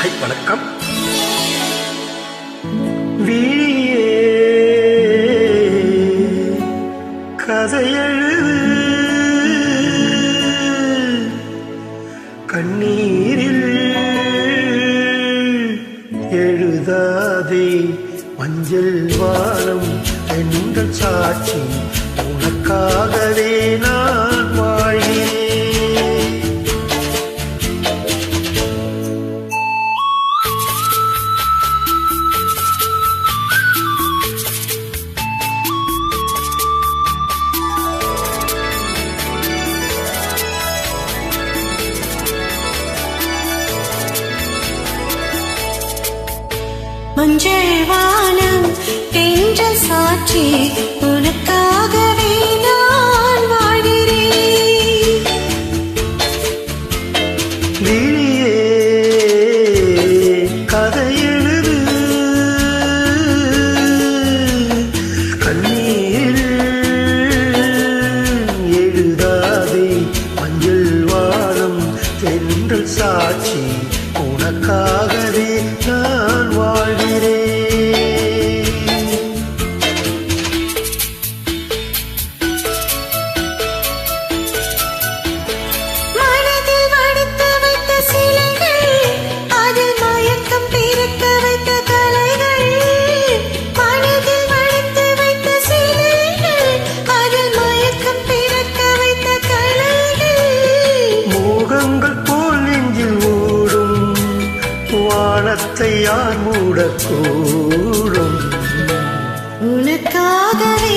High வணக்கம். விழியே கதையெழுது. கண்ணீரில் எழுதாதே மஞ்சள் வானம் எங்கள் சாட்சி உனக்காகவே. மஞ்சள் வானம் தென்றல் சாட்சி வானத்தை யார் மூடக்கூடும்? உனக்காகவே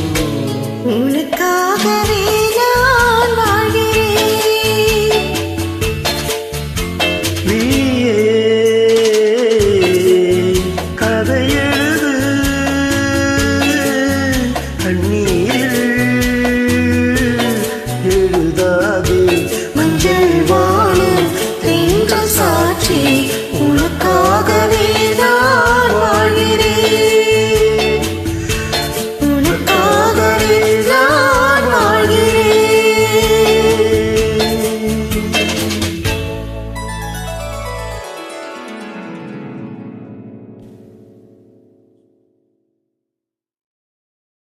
உனக்காகவே